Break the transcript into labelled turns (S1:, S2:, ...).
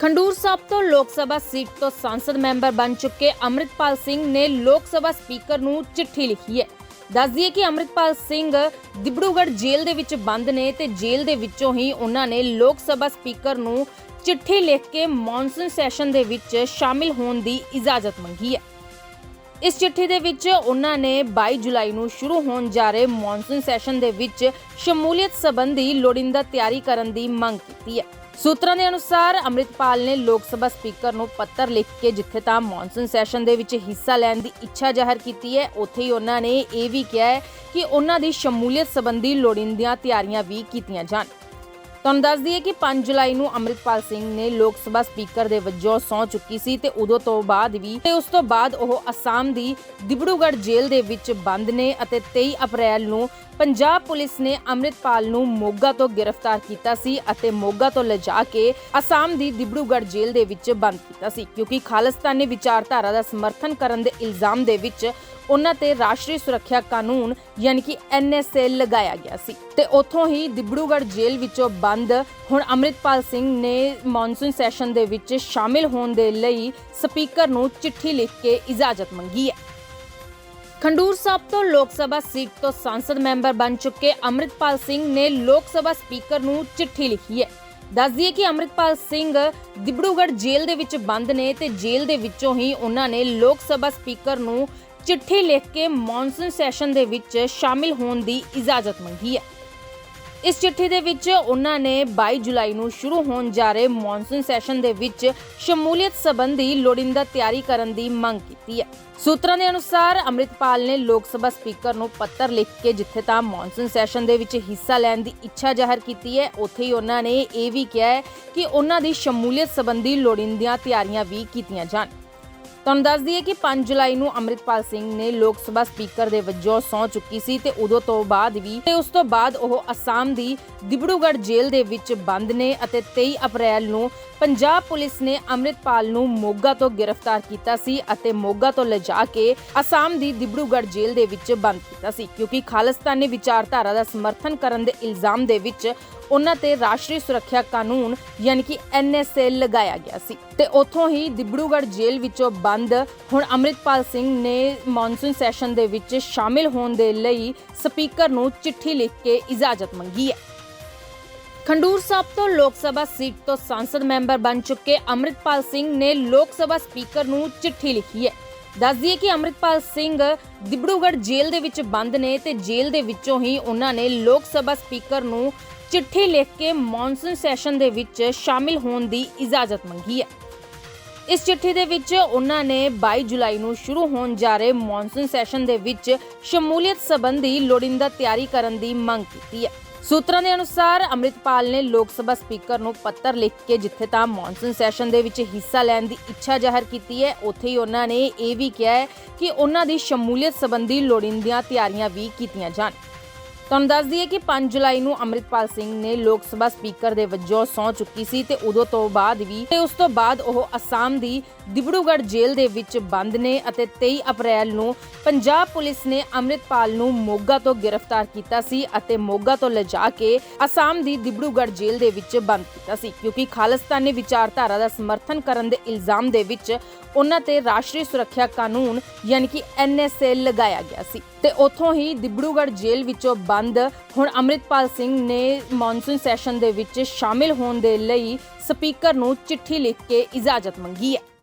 S1: ਖੰਡੂਰ ਸਾਹਿਬ ਤੋਂ ਲੋਕ ਸਭਾ ਸੀਟ ਤੋਂ ਸੰਸਦ ਮੈਂਬਰ ਬਣ ਚੁੱਕੇ ਅੰਮ੍ਰਿਤਪਾਲ ਸਿੰਘ ਨੇ ਲੋਕ ਸਭਾ ਸਪੀਕਰ ਨੂੰ ਚਿੱਠੀ ਲਿਖੀ ਹੈ। ਦੱਸ ਦਈਏ ਕਿ ਅੰਮ੍ਰਿਤਪਾਲ ਸਿੰਘ ਦਿਬੜੂਗੜ੍ਹ ਜੇਲ੍ਹ ਦੇ ਵਿੱਚ ਬੰਦ ਨੇ ਤੇ ਜੇਲ੍ਹ ਦੇ ਵਿੱਚੋਂ ਹੀ ਉਹਨਾਂ ਨੇ ਲੋਕ ਸਭਾ ਸਪੀਕਰ ਨੂੰ ਚਿੱਠੀ ਲਿਖ ਕੇ ਮੌਨਸੂਨ ਸੈਸ਼ਨ ਦੇ ਵਿੱਚ ਸ਼ਾਮਿਲ ਹੋਣ ਦੀ ਇਜਾਜ਼ਤ ਮੰਗੀ ਹੈ। ਇਸ ਚਿੱਠੀ ਦੇ ਵਿੱਚ ਉਹਨਾਂ ਨੇ 22 ਜੁਲਾਈ ਨੂੰ ਸ਼ੁਰੂ ਹੋਣ ਜਾ ਰਹੇ ਮੌਨਸੂਨ ਸੈਸ਼ਨ ਦੇ ਵਿੱਚ ਸ਼ਮੂਲੀਅਤ ਸੰਬੰਧੀ ਲੋੜੀਂਦਾ ਤਿਆਰੀ ਕਰਨ ਦੀ ਮੰਗ ਕੀਤੀ ਹੈ। ਸੂਤਰਾਂ ਦੇ ਅਨੁਸਾਰ ਅੰਮ੍ਰਿਤਪਾਲ ਨੇ ਲੋਕ ਸਭਾ ਸਪੀਕਰ ਨੂੰ ਪੱਤਰ ਲਿਖ ਕੇ ਜਿੱਥੇ ਤਾਂ ਮੌਨਸੂਨ ਸੈਸ਼ਨ ਦੇ ਵਿੱਚ ਹਿੱਸਾ ਲੈਣ ਦੀ ਇੱਛਾ ਜ਼ਾਹਰ ਕੀਤੀ ਹੈ, ਉੱਥੇ ਹੀ ਉਹਨਾਂ ਨੇ ਇਹ ਵੀ ਕਿਹਾ ਹੈ ਕਿ ਉਹਨਾਂ ਦੀ ਸ਼ਮੂਲੀਅਤ ਸੰਬੰਧੀ ਲੋੜੀਂਦੀਆਂ ਤਿਆਰੀਆਂ ਵੀ ਕੀਤੀਆਂ ਜਾਣ। ਤੁਹਾਨੂੰ ਦੱਸ ਦਈਏ ਕਿ 5 ਜੁਲਾਈ ਨੂੰ ਅੰਮ੍ਰਿਤਪਾਲ ਸਿੰਘ ਨੇ ਲੋਕ ਸਭਾ ਸਪੀਕਰ ਦੇ ਵਜੋਂ ਸਹੁੰ ਚੁੱਕੀ ਸੀ ਤੇ ਉਦੋਂ ਤੋਂ ਬਾਅਦ ਵੀ ਤੇ ਉਸ ਤੋਂ ਬਾਅਦ ਉਹ ਅਸਾਮ ਦੀ ਦਿਬੜੂਗੜ੍ਹ ਜੇਲ੍ਹ ਦੇ ਵਿੱਚ ਬੰਦ ਨੇ ਅਤੇ 23 ਅਪ੍ਰੈਲ ਨੂੰ ਪੰਜਾਬ ਪੁਲਿਸ ਨੇ ਅੰਮ੍ਰਿਤਪਾਲ ਨੂੰ ਮੋਗਾ ਤੋਂ ਗ੍ਰਿਫਤਾਰ ਕੀਤਾ ਸੀ ਅਤੇ ਮੋਗਾ ਤੋਂ ਲਿਜਾ ਕੇ ਅਸਾਮ ਦੀ ਦਿਬੜੂਗੜ੍ਹ ਜੇਲ੍ਹ ਦੇ ਵਿੱਚ ਬੰਦ ਕੀਤਾ ਸੀ, ਕਿਉਂਕਿ ਖਾਲਿਸਤਾਨੀ ਵਿਚਾਰਧਾਰਾ ਦਾ ਸਮਰਥਨ ਕਰਨ ਦੇ ਇਲਜ਼ਾਮ ਦੇ ਵਿੱਚ ਉਹਨਾਂ ਤੇ ਰਾਸ਼ਟਰੀ ਸੁਰੱਖਿਆ ਕਾਨੂੰਨ ਯਾਨੀ ਕਿ ਐਨਐਸਏ ਲਗਾਇਆ ਗਿਆ ਸੀ। ਤੇ ਉੱਥੋਂ ਹੀ ਦਿਬੜੂਗੜ੍ਹ ਜੇਲ੍ਹ ਵਿੱਚੋਂ ਬੰਦ ਹੁਣ ਅੰਮ੍ਰਿਤਪਾਲ ਸਿੰਘ ਨੇ ਮੌਨਸੂਨ ਸੈਸ਼ਨ ਦੇ ਵਿੱਚ ਸ਼ਾਮਿਲ ਹੋਣ ਦੇ ਲਈ ਸਪੀਕਰ ਨੂੰ ਚਿੱਠੀ ਲਿਖ ਕੇ ਇਜਾਜ਼ਤ ਮੰਗੀ ਹੈ। ਖੰਡੂਰ ਸਾਹਿਬ ਤੋਂ ਲੋਕ ਸਭਾ ਸੀਟ ਤੋਂ ਸੰਸਦ ਮੈਂਬਰ ਬਣ ਚੁੱਕੇ ਅੰਮ੍ਰਿਤਪਾਲ ਸਿੰਘ ਨੇ ਲੋਕ ਸਭਾ ਸਪੀਕਰ ਨੂੰ ਚਿੱਠੀ ਲਿਖੀ ਹੈ। ਦੱਸ ਦਈਏ ਕਿ ਅੰਮ੍ਰਿਤਪਾਲ ਸਿੰਘ ਦਿਬੜੂਗੜ੍ਹ ਜੇਲ੍ਹ ਦੇ ਵਿੱਚ ਬੰਦ ਨੇ ਤੇ ਜੇਲ੍ਹ ਦੇ ਵਿੱਚੋਂ ਹੀ ਉਹਨਾਂ ਨੇ ਲੋਕ ਸਭਾ ਸਪੀਕਰ ਨੂੰ ਚਿੱਠੀ ਲਿਖ ਕੇ ਮੌਨਸੂਨ ਸੈਸ਼ਨ ਦੇ ਵਿੱਚ ਸ਼ਾਮਿਲ ਹੋਣ ਦੀ ਇਜਾਜ਼ਤ ਮੰਗੀ ਹੈ। ਇਸ ਚਿੱਠੀ ਦੇ ਵਿੱਚ ਉਹਨਾਂ ਨੇ 22 ਜੁਲਾਈ ਨੂੰ ਸ਼ੁਰੂ ਹੋਣ ਜਾ ਰਹੇ ਮੌਨਸੂਨ ਸੈਸ਼ਨ ਦੇ ਵਿੱਚ ਸ਼ਮੂਲੀਅਤ ਸੰਬੰਧੀ ਲੋੜੀਂਦਾ ਤਿਆਰੀ ਕਰਨ ਦੀ ਮੰਗ ਕੀਤੀ ਹੈ। ਸੂਤਰਾਂ ਦੇ ਅਨੁਸਾਰ ਅੰਮ੍ਰਿਤਪਾਲ ਨੇ ਲੋਕ ਸਭਾ ਸਪੀਕਰ ਨੂੰ ਪੱਤਰ ਲਿਖ ਕੇ ਜਿੱਥੇ ਤਾਂ ਮੌਨਸੂਨ ਸੈਸ਼ਨ ਦੇ ਵਿੱਚ ਹਿੱਸਾ ਲੈਣ ਦੀ ਇੱਛਾ ਜ਼ਾਹਰ ਕੀਤੀ ਹੈ, ਉੱਥੇ ਹੀ ਉਹਨਾਂ ਨੇ ਇਹ ਵੀ ਕਿਹਾ ਹੈ ਕਿ ਉਹਨਾਂ ਦੀ ਸ਼ਮੂਲੀਅਤ ਸੰਬੰਧੀ ਲੋੜੀਂਦੀਆਂ ਤਿਆਰੀਆਂ ਵੀ ਕੀਤੀਆਂ ਜਾਣ। ਤੁਹਾਨੂੰ ਦੱਸ ਦਈਏ ਕਿ 5 ਜੁਲਾਈ ਨੂੰ ਅੰਮ੍ਰਿਤਪਾਲ ਸਿੰਘ ਨੇ ਲੋਕ ਸਭਾ ਸਪੀਕਰ ਦੇ ਵਜੋਂ ਸਹੁੰ ਚੁੱਕੀ ਸੀ ਤੇ ਉਦੋਂ ਤੋਂ ਬਾਅਦ ਵੀ ਤੇ ਉਸ ਤੋਂ ਬਾਅਦ ਉਹ ਅਸਾਮ ਦੀ ਦਿਬੜੂਗੜ੍ਹ ਜੇਲ੍ਹ ਦੇ ਵਿੱਚ ਬੰਦ ਨੇ ਅਤੇ 23 ਅਪ੍ਰੈਲ ਨੂੰ ਪੰਜਾਬ ਪੁਲਿਸ ਨੇ ਅੰਮ੍ਰਿਤਪਾਲ ਨੂੰ ਮੋਗਾ ਤੋਂ ਗ੍ਰਿਫਤਾਰ ਕੀਤਾ ਸੀ ਅਤੇ ਮੋਗਾ ਤੋਂ ਲਿਜਾ ਕੇ ਅਸਾਮ ਦੀ ਦਿਬੜੂਗੜ੍ਹ ਜੇਲ੍ਹ ਦੇ ਵਿੱਚ ਬੰਦ ਕੀਤਾ ਸੀ, ਕਿਉਂਕਿ ਖਾਲਿਸਤਾਨੀ ਵਿਚਾਰਧਾਰਾ ਦਾ ਸਮਰਥਨ ਕਰਨ ਦੇ ਇਲਜ਼ਾਮ ਦੇ ਵਿੱਚ ਉਹਨਾਂ ਤੇ ਰਾਸ਼ਟਰੀ ਸੁਰੱਖਿਆ ਕਾਨੂੰਨ ਯਾਨੀ ਕਿ ਐਨਐਸਏ ਲਗਾਇਆ ਗਿਆ ਸੀ। ਤੇ ਉੱਥੋਂ ਹੀ ਦਿਬੜੂਗੜ੍ਹ ਜੇਲ੍ਹ ਵਿੱਚੋਂ ਬੰਦ ਹੁਣ ਅੰਮ੍ਰਿਤਪਾਲ ਸਿੰਘ ਨੇ ਮੌਨਸੂਨ ਸੈਸ਼ਨ ਦੇ ਵਿੱਚ ਸ਼ਾਮਿਲ ਹੋਣ ਦੇ ਲਈ ਸਪੀਕਰ ਨੂੰ ਚਿੱਠੀ ਲਿਖ ਕੇ ਇਜਾਜ਼ਤ ਮੰਗੀ ਹੈ। ਖੰਡੂਰ ਸਾਹਿਬ ਤੋਂ ਲੋਕ ਸਭਾ ਸੀਟ ਤੋਂ ਸੰਸਦ ਮੈਂਬਰ ਬਣ ਚੁੱਕੇ ਅੰਮ੍ਰਿਤਪਾਲ ਸਿੰਘ ਨੇ ਲੋਕ ਸਭਾ ਸਪੀਕਰ ਨੂੰ ਚਿੱਠੀ ਲਿਖੀ ਹੈ। ਦੱਸ ਦਈਏ ਕਿ ਅੰਮ੍ਰਿਤਪਾਲ ਸਿੰਘ ਦਿਬੜੂਗੜ੍ਹ ਜੇਲ੍ਹ ਦੇ ਵਿੱਚ ਬੰਦ ਨੇ ਤੇ ਜੇਲ੍ਹ ਦੇ ਵਿੱਚੋਂ ਹੀ ਉਹਨਾਂ ਨੇ ਲੋਕ ਸਭਾ ਸਪੀਕਰ ਨੂੰ ਚਿੱਠੀ ਲਿਖ ਕੇ ਮੌਨਸੂਨ ਸੈਸ਼ਨ ਦੇ ਵਿੱਚ ਸ਼ਾਮਿਲ ਹੋਣ ਦੀ ਇਜਾਜ਼ਤ ਮੰਗੀ ਹੈ। ਇਸ ਚਿੱਠੀ ਦੇ ਵਿੱਚ ਉਹਨਾਂ ਨੇ 22 ਜੁਲਾਈ ਨੂੰ ਸ਼ੁਰੂ ਹੋਣ ਜਾ ਰਹੇ ਮੌਨਸੂਨ ਸੈਸ਼ਨ ਦੇ ਵਿੱਚ ਸ਼ਮੂਲੀਅਤ ਸੰਬੰਧੀ ਲੋੜੀਂਦਾ ਤਿਆਰੀ ਕਰਨ ਦੀ ਮੰਗ ਕੀਤੀ ਹੈ। ਸੂਤਰਾਂ ਦੇ ਅਨੁਸਾਰ ਅੰਮ੍ਰਿਤਪਾਲ ਨੇ ਲੋਕ ਸਭਾ ਸਪੀਕਰ ਨੂੰ ਪੱਤਰ ਲਿਖ ਕੇ ਜਿੱਥੇ ਤਾਂ ਮੌਨਸੂਨ ਸੈਸ਼ਨ ਦੇ ਵਿੱਚ ਹਿੱਸਾ ਲੈਣ ਦੀ ਇੱਛਾ ਜ਼ਾਹਰ ਕੀਤੀ ਹੈ, ਉੱਥੇ ਹੀ ਉਹਨਾਂ ਨੇ ਇਹ ਵੀ ਕਿਹਾ ਹੈ ਕਿ ਉਹਨਾਂ ਦੀ ਸ਼ਮੂਲੀਅਤ ਸੰਬੰਧੀ ਲੋੜੀਂਦੀਆਂ ਤਿਆਰੀਆਂ ਵੀ ਕੀਤੀਆਂ ਜਾਣ। ਤੁਹਾਨੂੰ ਦੱਸ ਦਈਏ ਕਿ 5 ਜੁਲਾਈ ਨੂੰ ਅੰਮ੍ਰਿਤਪਾਲ ਸਿੰਘ ਨੇ ਲੋਕ ਸਭਾ ਸਪੀਕਰ ਦੇ ਵਜੋਂ ਸਹੁੰ ਚੁੱਕੀ ਸੀ ਤੇ ਉਦੋਂ ਤੋਂ ਬਾਅਦ ਵੀ ਤੇ ਉਸ ਤੋਂ ਬਾਅਦ ਉਹ ਅਸਾਮ ਦੀ ਦਿਬੜੂਗੜ੍ਹ ਜੇਲ੍ਹ ਦੇ ਵਿੱਚ ਬੰਦ ਨੇ ਅਤੇ 23 ਅਪ੍ਰੈਲ ਨੂੰ ਪੰਜਾਬ ਪੁਲਿਸ ਨੇ ਅੰਮ੍ਰਿਤਪਾਲ ਨੂੰ ਮੋਗਾ ਤੋਂ ਗ੍ਰਿਫਤਾਰ ਕੀਤਾ ਸੀ ਅਤੇ ਮੋਗਾ ਤੋਂ ਲਿਜਾ ਕੇ ਅਸਾਮ ਦੀ ਦਿਬੜੂਗੜ੍ਹ ਜੇਲ੍ਹ ਦੇ ਵਿੱਚ ਬੰਦ ਕੀਤਾ ਸੀ, ਕਿਉਂਕਿ ਖਾਲਿਸਤਾਨੀ ਵਿਚਾਰਧਾਰਾ ਦਾ ਸਮਰਥਨ ਕਰਨ ਦੇ ਇਲਜ਼ਾਮ ਦੇ ਵਿੱਚ ਉਹਨਾਂ ਤੇ ਰਾਸ਼ਟਰੀ ਸੁਰੱਖਿਆ ਕਾਨੂੰਨ ਯਾਨੀ ਕਿ ਐਨਐਸਏ ਲਗਾਇਆ ਗਿਆ ਸੀ ਤੇ ਉੱਥੋਂ ਹੀ ਦਿਬੜੂਗੜ੍ਹ ਜੇਲ੍ਹ ਵਿੱਚੋਂ ਬੰਦ। ਹੁਣ ਅੰਮ੍ਰਿਤਪਾਲ ਸਿੰਘ ਨੇ ਮੌਨਸੂਨ ਸੈਸ਼ਨ ਦੇ ਵਿੱਚ ਸ਼ਾਮਿਲ ਹੋਣ ਦੇ ਲਈ ਸਪੀਕਰ ਨੂੰ ਚਿੱਠੀ ਲਿਖ ਕੇ ਇਜਾਜ਼ਤ ਮੰਗੀ ਹੈ।